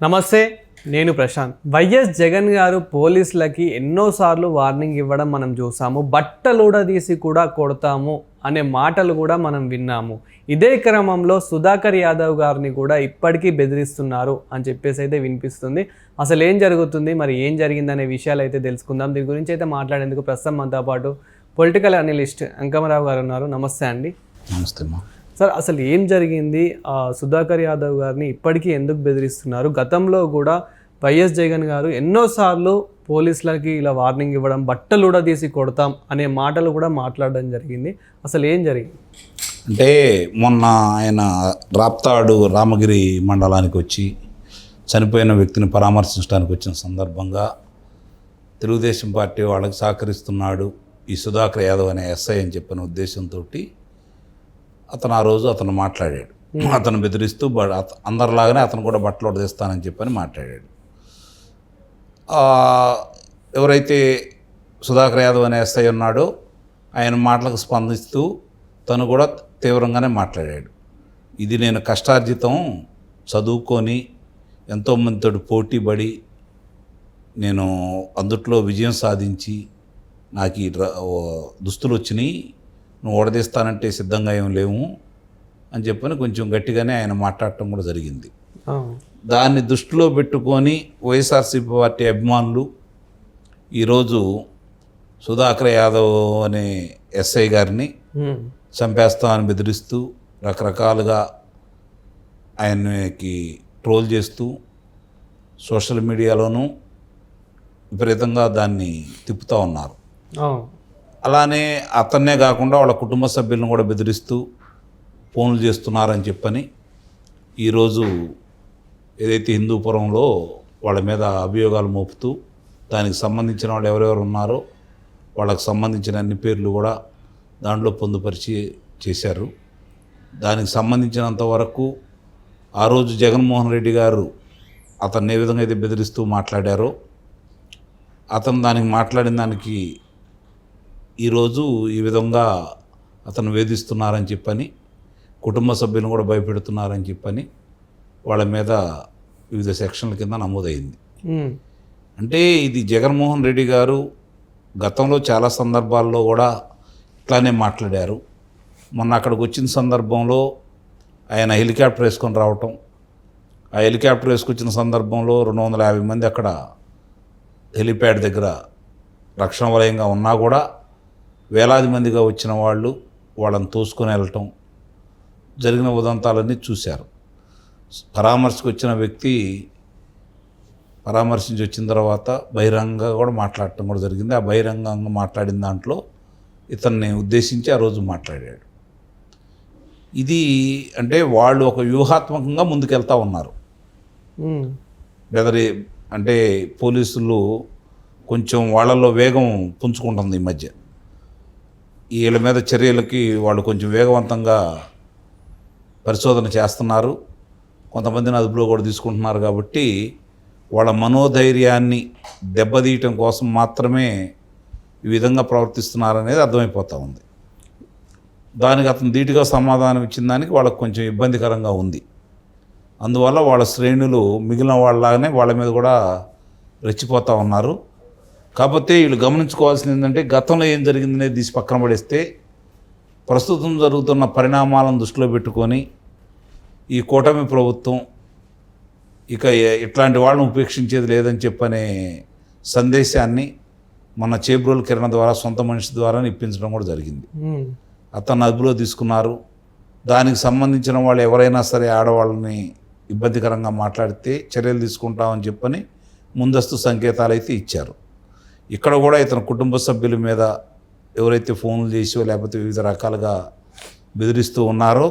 నమస్తే నేను ప్రశాంత్. వైఎస్ జగన్ గారు పోలీసులకి ఎన్నోసార్లు వార్నింగ్ ఇవ్వడం మనం చూసాము. బట్టలుడ తీసి కూడా కొడతాము అనే మాటలు కూడా మనం విన్నాము. ఇదే క్రమంలో సుధాకర్ యాదవ్ గారిని కూడా ఇప్పటికీ బెదిరిస్తున్నారు అని చెప్పేసి అయితే వినిపిస్తుంది. అసలు ఏం జరుగుతుంది? మరి ఏం జరిగిందనే విషయాలు అయితే తెలుసుకుందాం. దీని గురించి అయితే మాట్లాడేందుకు ప్రస్తుతం మనతో పాటు పొలిటికల్ అనలిస్ట్ అంకమరావు గారు ఉన్నారు. నమస్తే అండి. నమస్తే సార్ అసలు ఏం జరిగింది? ఆ సుధాకర్ యాదవ్ గారిని ఇప్పటికీ ఎందుకు బెదిరిస్తున్నారు? గతంలో కూడా వైఎస్ జగన్ గారు ఎన్నోసార్లు పోలీసులకి ఇలా వార్నింగ్ ఇవ్వడం బట్టలు కూడా తీసి కొడతాం అనే మాటలు కూడా మాట్లాడడం జరిగింది. అసలు ఏం జరిగింది? అంటే మొన్న ఆయన రాప్తాడు రామగిరి మండలానికి వచ్చి చనిపోయిన వ్యక్తిని పరామర్శించడానికి వచ్చిన సందర్భంగా తెలుగుదేశం పార్టీ వాళ్ళకి సహకరిస్తున్నాడు ఈ సుధాకర్ యాదవ్ అనే ఎస్ఐ అని చెప్పిన ఉద్దేశంతో అతను ఆ రోజు అతను మాట్లాడాడు. అతను బెదిరిస్తూ అందరిలాగానే అతను కూడా బట్టలు ఉడదీస్తానని చెప్పని మాట్లాడాడు. ఎవరైతే సుధాకర్ యాదవ్ అనే ఎస్ఐ ఉన్నాడో ఆయన మాటలకు స్పందిస్తూ తను కూడా తీవ్రంగానే మాట్లాడాడు. ఇది నేను కష్టార్జితం చదువుకొని ఎంతోమందితో పోటీ పడి నేను అందుట్లో విజయం సాధించి నాకు ఈ దుస్తులు వచ్చినాయి. నువ్వు ఓడదీస్తానంటే సిద్ధంగా ఏం లేవు అని చెప్పని కొంచెం గట్టిగానే ఆయన మాట్లాడటం కూడా జరిగింది. దాన్ని దృష్టిలో పెట్టుకొని వైఎస్ఆర్సీపీ పార్టీ అభిమానులు ఈరోజు సుధాకర్ యాదవ్ అనే ఎస్ఐ గారిని చంపేస్తామని బెదిరిస్తూ రకరకాలుగా ఆయనకి ట్రోల్ చేస్తూ సోషల్ మీడియాలోనూ విపరీతంగా దాన్ని తిప్పుతూ ఉన్నారు. అలానే అతన్నే కాకుండా వాళ్ళ కుటుంబ సభ్యులను కూడా బెదిరిస్తూ ఫోన్లు చేస్తున్నారని చెప్పని ఈరోజు ఏదైతే హిందూపురంలో వాళ్ళ మీద అభియోగాలు మోపుతూ దానికి సంబంధించిన వాళ్ళు ఎవరెవరు ఉన్నారో వాళ్ళకి సంబంధించిన అన్ని పేర్లు కూడా దాంట్లో పొందుపరిచి చేశారు. దానికి సంబంధించినంత వరకు ఆ రోజు జగన్మోహన్ రెడ్డి గారు అతన్ని ఏ విధంగా అయితే బెదిరిస్తూ మాట్లాడారో అతను దానికి మాట్లాడిన దానికి ఈరోజు ఈ విధంగా అతను వేధిస్తున్నారని చెప్పని కుటుంబ సభ్యులను కూడా భయపెడుతున్నారని చెప్పని వాళ్ళ మీద వివిధ సెక్షన్ల కింద నమోదైంది. అంటే ఇది జగన్మోహన్ రెడ్డి గారు గతంలో చాలా సందర్భాల్లో కూడా ఇట్లానే మాట్లాడారు. మొన్న అక్కడికి వచ్చిన సందర్భంలో ఆయన హెలికాప్టర్ వేసుకొని రావటం ఆ హెలికాప్టర్ వేసుకొచ్చిన సందర్భంలో రెండు వందల యాభై మంది అక్కడ హెలిప్యాడ్ దగ్గర రక్షణ వలయంగా ఉన్నా కూడా వేలాది మందిగా వచ్చిన వాళ్ళు వాళ్ళని తోసుకొని వెళ్ళటం జరిగిన ఉదంతాలన్నీ చూశారు. పరామర్శకు వచ్చిన వ్యక్తి పరామర్శించి వచ్చిన తర్వాత బహిరంగంగా కూడా మాట్లాడటం కూడా జరిగింది. ఆ బహిరంగంగా మాట్లాడిన దాంట్లో ఇతన్ని ఉద్దేశించి ఆ రోజు మాట్లాడాడు. ఇది అంటే వాళ్ళు ఒక వ్యూహాత్మకంగా ముందుకెళ్తా ఉన్నారు. బెదరి అంటే పోలీసులు కొంచెం వాళ్ళలో వేగం పుంజుకుంటుంది ఈ మధ్య. వీళ్ళ మీద చర్యలకి వాళ్ళు కొంచెం వేగవంతంగా పరిశోధన చేస్తున్నారు. కొంతమందిని అదుపులో కూడా తీసుకుంటున్నారు కాబట్టి వాళ్ళ మనోధైర్యాన్ని దెబ్బతీయటం కోసం మాత్రమే ఈ విధంగా ప్రవర్తిస్తున్నారనేది అర్థమైపోతూ ఉంది. దానికి అతను ధీటుగా సమాధానం ఇచ్చిన దానికి వాళ్ళకు కొంచెం ఇబ్బందికరంగా ఉంది. అందువల్ల వాళ్ళ శ్రేణులు మిగిలిన వాళ్ళలాగానే వాళ్ళ మీద కూడా రెచ్చిపోతూ ఉన్నారు. కాకపోతే వీళ్ళు గమనించుకోవాల్సింది ఏంటంటే గతంలో ఏం జరిగిందనేది తీసి పక్కన పడేస్తే ప్రస్తుతం జరుగుతున్న పరిణామాలను దృష్టిలో పెట్టుకొని ఈ కూటమి ప్రభుత్వం ఇక ఇట్లాంటి వాళ్ళని ఉపేక్షించేది లేదని చెప్పనే సందేశాన్ని మన చేబ్రోల్ కిరణ్ ద్వారా సొంత మనిషి ద్వారా ఇప్పించడం కూడా జరిగింది. ఉమ్, అతన్ని అదుపులో తీసుకున్నారు. దానికి సంబంధించిన వాళ్ళు ఎవరైనా సరే ఆడవాళ్ళని ఇబ్బందికరంగా మాట్లాడితే చర్యలు తీసుకుంటామని చెప్పని ముందస్తు సంకేతాలు అయితే ఇచ్చారు. ఇక్కడ కూడా ఇతని కుటుంబ సభ్యుల మీద ఎవరైతే ఫోన్లు చేసో లేకపోతే వివిధ రకాలుగా బెదిరిస్తూ ఉన్నారో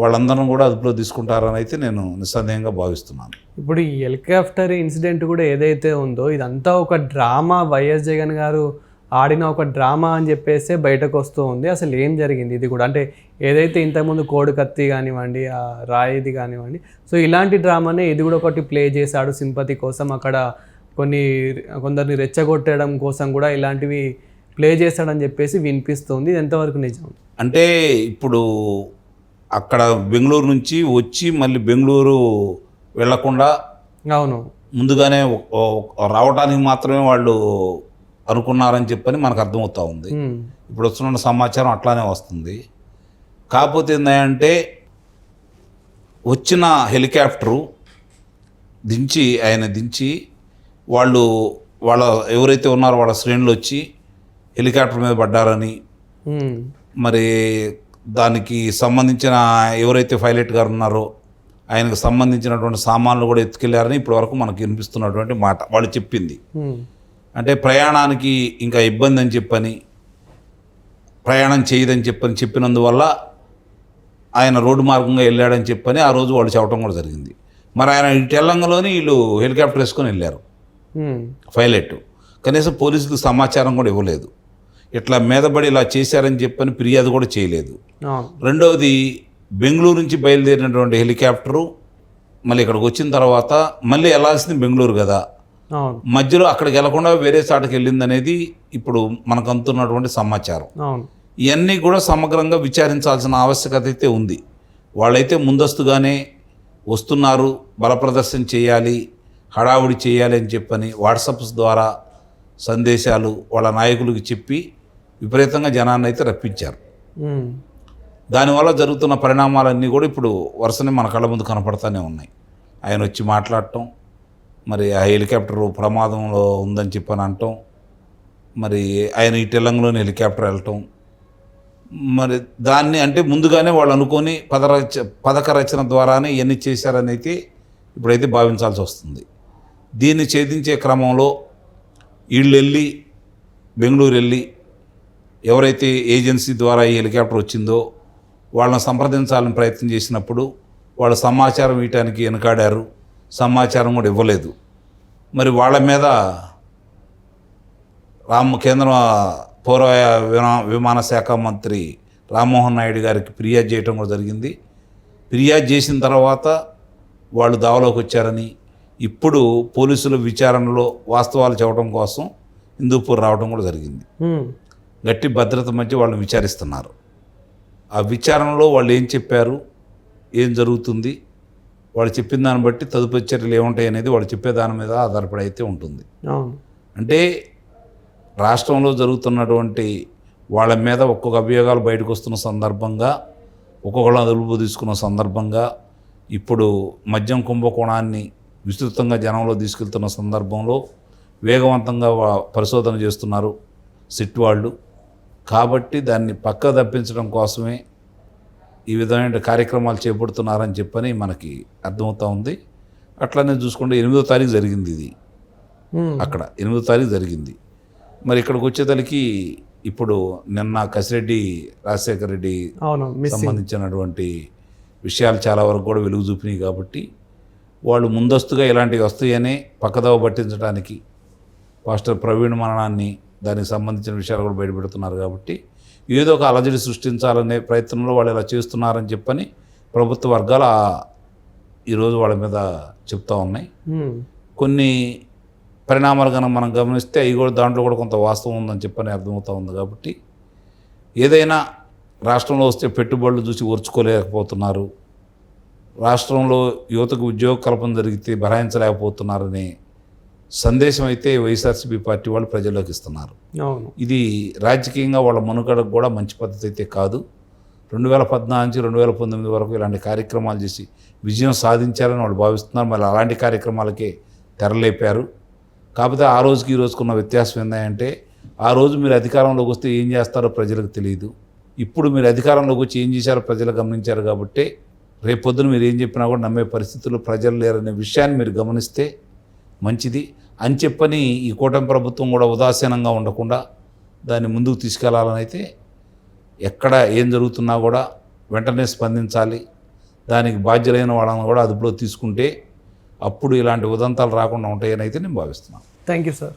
వాళ్ళందరం కూడా అదుపులో తీసుకుంటారని అయితే నేను నిస్సందేహంగా భావిస్తున్నాను. ఇప్పుడు ఈ హెలికాప్టర్ ఇన్సిడెంట్ కూడా ఏదైతే ఉందో ఇదంతా ఒక డ్రామా వైఎస్ జగన్ గారు ఆడిన ఒక డ్రామా అని చెప్పేసి బయటకు వస్తూ ఉంది. అసలు ఏం జరిగింది ఇది కూడా? అంటే ఏదైతే ఇంతకుముందు కోడి కత్తి కానివ్వండి ఆ రాయిది కానివ్వండి సో ఇలాంటి డ్రామానే ఇది కూడా ఒకటి ప్లే చేశాడు సింపతి కోసం. అక్కడ కొన్ని కొందరిని రెచ్చగొట్టడం కోసం కూడా ఇలాంటివి ప్లే చేశాడని చెప్పేసి వినిపిస్తుంది. ఎంతవరకు నిజం? అంటే ఇప్పుడు అక్కడ బెంగళూరు నుంచి వచ్చి మళ్ళీ బెంగళూరు వెళ్ళకుండా అవును. ముందుగానే రావడానికి మాత్రమే వాళ్ళు అనుకున్నారని చెప్పని మనకు అర్థమవుతా ఉంది. ఇప్పుడు వస్తున్న సమాచారం అట్లానే వస్తుంది. కాకపోతే ఏంటంటే వచ్చిన హెలికాప్టరు దించి ఆయన దించి వాళ్ళు వాళ్ళ ఎవరైతే ఉన్నారో వాళ్ళ శ్రేణులు వచ్చి హెలికాప్టర్ మీద పడ్డారని మరి దానికి సంబంధించిన ఎవరైతే పైలట్ గారు ఉన్నారో ఆయనకు సంబంధించినటువంటి సామాన్లు కూడా ఎత్తుకెళ్ళారని ఇప్పటివరకు మనకు వినిపిస్తున్నటువంటి మాట. వాళ్ళు చెప్పింది. అంటే ప్రయాణానికి ఇంకా ఇబ్బంది అని చెప్పని ప్రయాణం చేయదని చెప్పని చెప్పినందువల్ల ఆయన రోడ్డు మార్గంగా వెళ్ళాడని చెప్పని ఆ రోజు వాళ్ళు చెప్పడం కూడా జరిగింది. మరి ఆయన తెలంగాణలోని వీళ్ళు హెలికాప్టర్ వేసుకొని వెళ్ళారు. పైలట్. కనీసం పోలీసులకు సమాచారం కూడా ఇవ్వలేదు. ఇట్లా మీదపడి ఇలా చేశారని చెప్పని ఫిర్యాదు కూడా చేయలేదు. రెండవది బెంగళూరు నుంచి బయలుదేరినటువంటి హెలికాప్టరు మళ్ళీ ఇక్కడికి వచ్చిన తర్వాత మళ్ళీ వెళ్ళాల్సింది బెంగళూరు కదా. మధ్యలో అక్కడికి వెళ్ళకుండా వేరే చాటుకి వెళ్ళింది అనేది ఇప్పుడు మనకు అందుతున్నటువంటి సమాచారం. ఇవన్నీ కూడా సమగ్రంగా విచారించాల్సిన ఆవశ్యకత అయితే ఉంది. వాళ్ళైతే ముందస్తుగానే వస్తున్నారు బల ప్రదర్శన చేయాలి హడావుడి చేయాలి అని చెప్పని వాట్సాప్స్ ద్వారా సందేశాలు వాళ్ళ నాయకులకు చెప్పి విపరీతంగా జనాన్ని అయితే రప్పించారు. దానివల్ల జరుగుతున్న పరిణామాలన్నీ కూడా ఇప్పుడు వరుసనే మన కళ్ళ ముందు కనపడతానే ఉన్నాయి. ఆయన వచ్చి మాట్లాడటం మరి ఆ హెలికాప్టర్ ప్రమాదంలో ఉందని చెప్పని అనటం మరి ఆయన ఈ తెలంగాణలోని హెలికాప్టర్ వెళ్ళటం మరి దాన్ని అంటే ముందుగానే వాళ్ళు అనుకొని పదరచ పథక రచన ద్వారానే ఇవన్నీ చేశారని అయితే ఇప్పుడైతే భావించాల్సి వస్తుంది. దీన్ని ఛేదించే క్రమంలో వీళ్ళు వెళ్ళి బెంగళూరు వెళ్ళి ఎవరైతే ఏజెన్సీ ద్వారా ఈ హెలికాప్టర్ వచ్చిందో వాళ్ళని సంప్రదించాలని ప్రయత్నం చేసినప్పుడు వాళ్ళు సమాచారం ఇవ్వటానికి వెనకాడారు. సమాచారం కూడా ఇవ్వలేదు. మరి వాళ్ళ మీద రామ కేంద్ర పౌర విమా- విమాన శాఖ మంత్రి రామ్మోహన్ నాయుడు గారికి ఫిర్యాదు చేయటం కూడా జరిగింది. ఫిర్యాదు చేసిన తర్వాత వాళ్ళు దావలోకి వచ్చారని ఇప్పుడు పోలీసుల విచారణలో వాస్తవాలు చెప్పడం కోసం హిందూపూర్ రావడం కూడా జరిగింది. గట్టి భద్రత మధ్య వాళ్ళని విచారిస్తున్నారు. ఆ విచారణలో వాళ్ళు ఏం చెప్పారు? ఏం జరుగుతుంది? వాళ్ళు చెప్పిన దాన్ని బట్టి తదుపరి చర్యలు ఏముంటాయి అనేది వాళ్ళు చెప్పే దాని మీద ఆధారపడి అయితే ఉంటుంది. అంటే రాష్ట్రంలో జరుగుతున్నటువంటి వాళ్ళ మీద ఒక్కొక్క అభియోగాలు బయటకు వస్తున్న సందర్భంగా ఒక్కొక్కళ్ళ అదుపు తీసుకున్న సందర్భంగా ఇప్పుడు మద్యం కుంభకోణాన్ని విస్తృతంగా జనంలో తీసుకెళ్తున్న సందర్భంలో వేగవంతంగా పరిశోధన చేస్తున్నారు సిట్ వాళ్ళు. కాబట్టి దాన్ని పక్క తప్పించడం కోసమే ఈ విధమైన కార్యక్రమాలు చేపడుతున్నారని చెప్పని మనకి అర్థమవుతా ఉంది. అట్లనే చూసుకుంటే ఎనిమిదో తారీఖు జరిగింది ఇది. అక్కడ ఎనిమిదో తారీఖు జరిగింది. మరి ఇక్కడికి వచ్చేసరికి ఇప్పుడు నిన్న కసిరెడ్డి రాజశేఖర రెడ్డి సంబంధించినటువంటి విషయాలు చాలా వరకు కూడా వెలుగు చూపినాయి కాబట్టి వాళ్ళు ముందస్తుగా ఇలాంటివి వస్తాయని పక్కదవ పట్టించడానికి పాస్టర్ ప్రవీణ్ మరణాన్ని దానికి సంబంధించిన విషయాలు కూడా బయటపెడుతున్నారు కాబట్టి ఏదో ఒక అలజడి సృష్టించాలనే ప్రయత్నంలో వాళ్ళు ఇలా చేస్తున్నారని చెప్పని ప్రభుత్వ వర్గాలు ఈరోజు వాళ్ళ మీద చెప్తా ఉన్నాయి. కొన్ని పరిణామాలు కనుక మనం గమనిస్తే అవి కూడా దాంట్లో కూడా కొంత వాస్తవం ఉందని చెప్పని అర్థమవుతా ఉంది కాబట్టి ఏదైనా రాష్ట్రంలో వస్తే పెట్టుబడులు చూసి ఓర్చుకోలేకపోతున్నారు. రాష్ట్రంలో యువతకు ఉద్యోగ కల్పన జరిగితే భరాయించలేకపోతున్నారనే సందేశం అయితే వైఎస్ఆర్సీపీ పార్టీ వాళ్ళు ప్రజల్లోకి ఇస్తున్నారు. ఇది రాజకీయంగా వాళ్ళ మనుగడకు కూడా మంచి పద్ధతి అయితే కాదు. రెండు వేల పద్నాలుగు నుంచి రెండు వేల పంతొమ్మిది వరకు ఇలాంటి కార్యక్రమాలు చేసి విజయం సాధించారని వాళ్ళు భావిస్తున్నారు. మళ్ళీ అలాంటి కార్యక్రమాలకే తెరలేపారు. కాకపోతే ఆ రోజుకి ఈ రోజుకున్న వ్యత్యాసం ఏంటంటే ఆ రోజు మీరు అధికారంలోకి వస్తే ఏం చేస్తారో ప్రజలకు తెలియదు. ఇప్పుడు మీరు అధికారంలోకి వచ్చి ఏం చేశారో ప్రజలు గమనించారు కాబట్టి రేపొద్దున మీరు ఏం చెప్పినా కూడా నమ్మే పరిస్థితుల్లో ప్రజలు లేరనే విషయాన్ని మీరు గమనిస్తే మంచిది. అని చెప్పని ఈ కూటమి ప్రభుత్వం కూడా ఉదాసీనంగా ఉండకుండా దాన్ని ముందుకు తీసుకెళ్ళాలని అయితే ఎక్కడ ఏం జరుగుతున్నా కూడా వెంటనే స్పందించాలి. దానికి బాధ్యులైన వాళ్ళని కూడా అదుపులో తీసుకుంటే అప్పుడు ఇలాంటి ఉదంతాలు రాకుండా ఉంటాయని అయితే నేను భావిస్తున్నాను. Thank you sir.